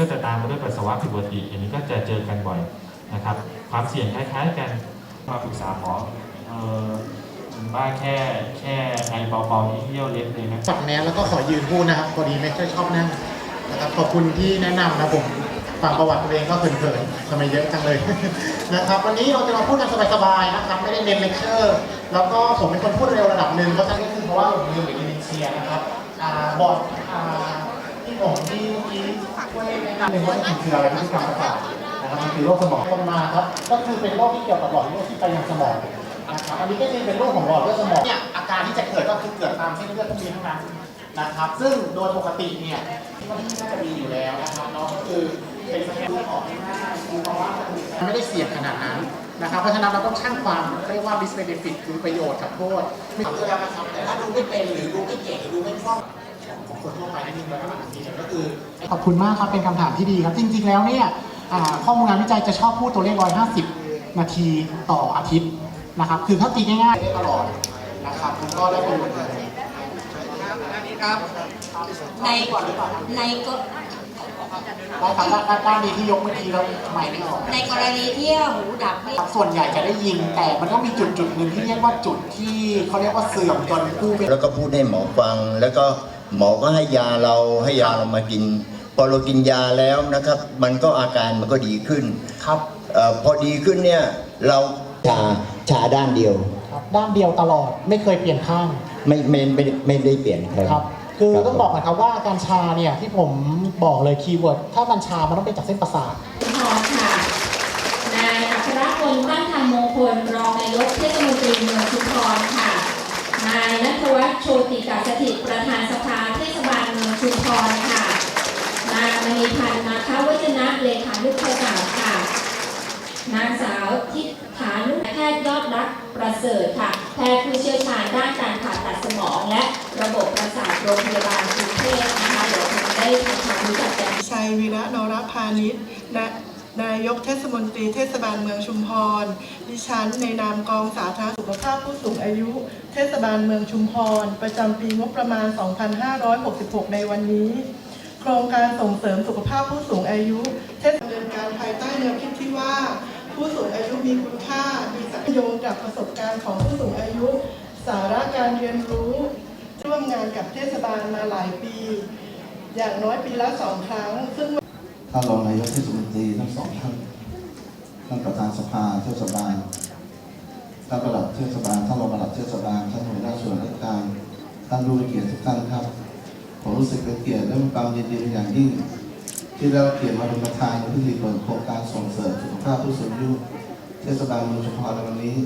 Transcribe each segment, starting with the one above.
ก็จะตามมาด้วยปัสสาวะผิดปกติ อันนี้ก็จะเจอกันบ่อยนะครับ ความเสี่ยงคล้ายๆกันมาปรึกษาหมอเออคุณป้าแค่แค่ไอเบาๆนี่เยี่ยวเล็บเลยนะฝักแมสแล้วก็ขอยืนพูดนะครับพอดีไม่ค่อยชอบนั่งนะครับขอบคุณที่แนะนำนะผมฟังประวัติตัวเองก็เขินๆทำไมเยอะจังเลยนะครับ วันนี้เราจะมาพูดกันสบายๆนะครับ ไม่ได้เน้นเลคเชอร์ แล้วก็ผมเป็นคนพูดเร็วระดับหนึ่งเพราะฉะนั้นก็คือเพราะว่าผมเรียนอยู่อินโดนีเซียนะครับอ่าบอร์ด อ่าที่ผมที่ที่ช่วยแนะนำหนึ่งว่ามันคืออะไรพฤติกรรมประสาทนะครับมันคือโรคสมองลงมาครับ ก็คือเป็นโรคที่เกี่ยวกับหลอดเลือดที่ไปยังสมองนะครับอันนี้ก็จะเป็นโรคของหลอดเลือดสมองเนี่ยอาการที่จะเกิดก็คือเกิดตามเส้นเลือดพวกนี้ทั้งนั้นนะครับ ซึ่งโดยปกติเนี่ยมันน่าจะมีอยู่แล้วนะครับเนาะก็คือเป็นสแกนเลือดออกง่ายๆคือเพราะว่าไม่ได้เสี่ยงขนาดนั้นนะครับเพราะฉะนั้นเราต้องชั่งความเรียกว่า risk benefit คือประโยชน์กับโทษไม่ทำแล้วนะครับแต่ถ้าดูไม่เป็นหรือดูไม่เก่งหรือดูไม่คล่องของคนทั่วไปนิดนึ ขอบคุณมากครับเป็นคำถามที่ดีครับ จริง ๆ แล้วเนี่ยอ่าข้อมูลงานวิจัยจะชอบพูดตัวเลข 150 นาทีต่ออาทิตย์นะครับ คือถ้าตีง่ายๆได้ตลอดนะครับมันก็ได้ประโยชน์เลยครับในก่อนหรือเปล่าในกรได้ครับด้านด้านด้านนี้ที่ยกเมื่อกี้แล้วไม่ไม่ออกในกรณีที่หูดับไม่ส่วนใหญ่จะได้ยินแต่มันก็มีจุดจุดหนึ่งที่เรียกว่าจุดที่เขาเรียกว่าเสื่อมจนผู้เป็นแล้วก็พูดให้หมอฟังแล้วก็ หมอก็ให้ยาเราให้ยาเรามากิน พอเรากินยาแล้วนะครับ มันก็อาการมันก็ดีขึ้นครับเออพอดีขึ้นเนี่ยเราชาชาด้านเดียว ครับด้านเดียวตลอดไม่เคยเปลี่ยนข้าง ไม่ไม่ไม่ไม่ได้เปลี่ยนครับครับ คือต้องบอกนะครับว่าการชาเนี่ยที่ผมบอกเลยคีย์เวิร์ดถ้ามันชามันต้องเป็นจากเส้นประสาทชุมพรค่ะ นายอัครพลตั้งธ โชติกาสถิตประธานสภาเทศบาลเมืองชุมพรค่ะ นางมณีพันธ์มาคาวจนะเลขานุการศาสตร์ค่ะ นางสาวทิฐานุแพทย์ยอดรักประเสริฐค่ะ แพทย์ผู้เชี่ยวชาญด้านการผ่าตัดสมองและระบบประสาทโรงพยาบาลกรุงเทพนะคะเดี๋ยวคงได้ทำความรู้จักกันชัยวีระนรพานิชนะ นายกเทศมนตรีเทศบาลเมืองชุมพร ดิฉันในนามกองสาธารณสุขภาพผู้สูงอายุ เทศบาลเมืองชุมพร ประจำปีงบประมาณ 2566 ในวันนี้ โครงการส่งเสริมสุขภาพผู้สูงอายุ เทศดำเนินการภายใต้แนวคิดที่ว่า ผู้สูงอายุมีคุณค่า มีสัโยงกับประสบการณ์ของผู้สูงอายุ สาระการเรียนรู้ ร่วมงานกับเทศบาลมาหลายปี อย่างน้อยปีละสองครั้ง ซึ่ง ท่านรองนายกเทศมนตรีทั้งสองท่าน ท่านประธานสภาเทศบาล ท่านประหลัดเทศบาล ท่านรองประหลัดเทศบาล ท่านหัวหน้าส่วนราชการ ท่านผู้เกียรติทุกท่านครับ ผมรู้สึกเป็นเกียรติและมีความยินดีเป็นอย่างยิ่ง ที่ได้รับเกียรติมาเป็นประธานในพิธีเปิดโครงการส่งเสริมสุขภาพผู้สูงอายุเทศบาลเมืองชุมพรในวันนี้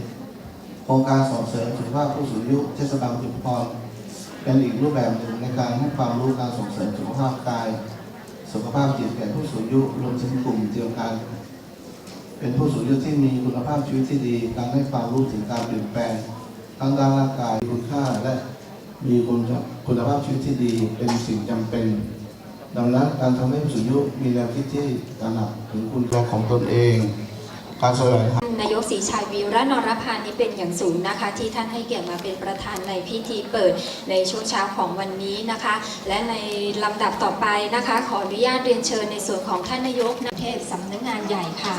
โครงการส่งเสริมสุขภาพผู้สูงอายุเทศบาลมืองชุมพรเป็นอีกรูปแบบหนึ่งในการให้ความรู้การส่งเสริมสุขภาพกาย สุขภาพจิตแก่ผู้สูงอายุรวมถึงกลุ่มเดียวกัน เป็นผู้สูงอายุที่มีคุณภาพชีวิตที่ดีการให้ความรู้ถึงการเปลี่ยนแปลงทั้งด้านร่างกายคุณค่าและมีคุณคุณภาพชีวิตที่ดีเป็นสิ่งจำเป็น ดังนั้นการทำให้ผู้สูงอายุมีแนวคิดที่ตระหนักถึงคุณค่าของตนเอง การแสวงหา นายกศรีชัยวีระนรพานิเป็นอย่างสูงนะคะ ที่ท่านให้เกียรติมาเป็นประธานในพิธีเปิดในช่วงเช้าของวันนี้นะคะ และในลำดับต่อไปนะคะ ขออนุญาตเรียนเชิญในส่วนของท่านนายกนะเทศสำนักงานใหญ่ค่ะ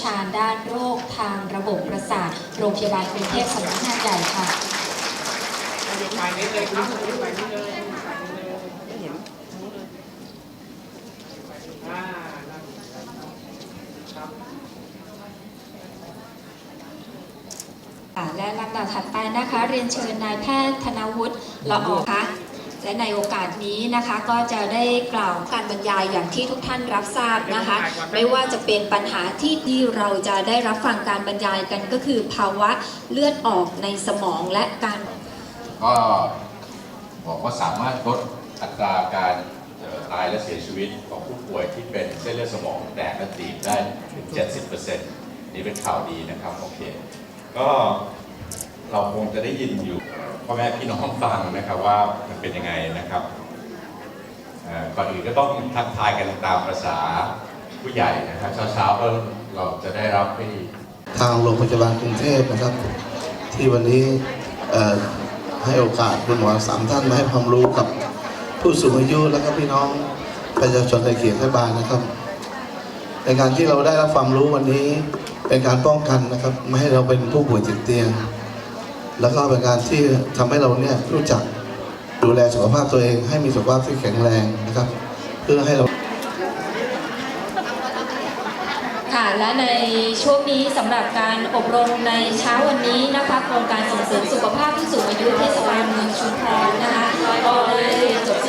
ชาญด้านโรคทางระบบประสาทโรงพยาบาลกรุงเทพสำนักงานใหญ่ค่ะค่ และลำดับถัดไปนะคะ เรียนเชิญนายแพทย์ธนวุฒิละออคะและในโอกาสนี้นะคะก็จะได้กล่าวการบรรยายอย่างที่ทุกท่านรับทราบนะคะ ไม่ว่าจะเป็นปัญหาที่ที่เราจะได้รับฟังการบรรยายกันก็คือภาวะเลือดออกในสมองและการ ก็บอกว่าสามารถลดอัตราการายและเสียชีวิตของผู้ป่วยที่เป็นเส้นเลือดสมองแตกและตีบได้ถึง 70%นี่เป็นข่าวดีนะครับโอเค ก็เราคงจะได้ยินอยู่เอ่อพ่อแม่พี่น้องฟังนะครับว่ามันเป็นยังไงนะครับอ่อก่อนอื่นก็ต้องทักทายกันตามภาษาผู้ใหญ่นะครับเช้าๆก็เราจะได้รับให้ทางโรงพยาบาลกรุงเทพนะครับ ที่วันนี้ให้โอกาสคุณหมอสามท่านมาให้ความรู้กับผู้สูงอายุและก็พี่น้อง ประชาชนในเขตเทศบาลนะครับ ในการที่เราได้รับความรู้วันนี้เป็นการป้องกันนะครับไม่ให้เราเป็นผู้ป่วยติดเตียง แล้วก็เป็นการที่ทำให้เราเนี่ยรู้จักดูแลสุขภาพตัวเอง ให้มีสุขภาพที่แข็งแรงนะครับ เพื่อให้เราค่ะและในช่วงนี้สำหรับการอบรมในเช้าวันนี้นะคะโครงการส่งเสริมสุขภาพผู้สูงอายุเทศบาลเมืองชุมพรนะคะก็ได้จบ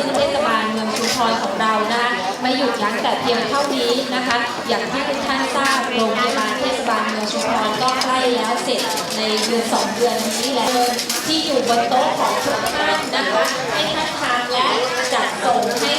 รของเรานะคะไม่หยุดยั้งแต่เพียงเท่านี้นะคะ อย่างที่ทุกท่านทราบโรงพยาบาลเทศบาลเมืองชุมพรก็ใกล้แล้วเสร็จในเดือนสองเดือนนี้แล้วที่อยู่บนโต๊ะของทุกท่านนะคะให้ท่านทานและจัดส่งให้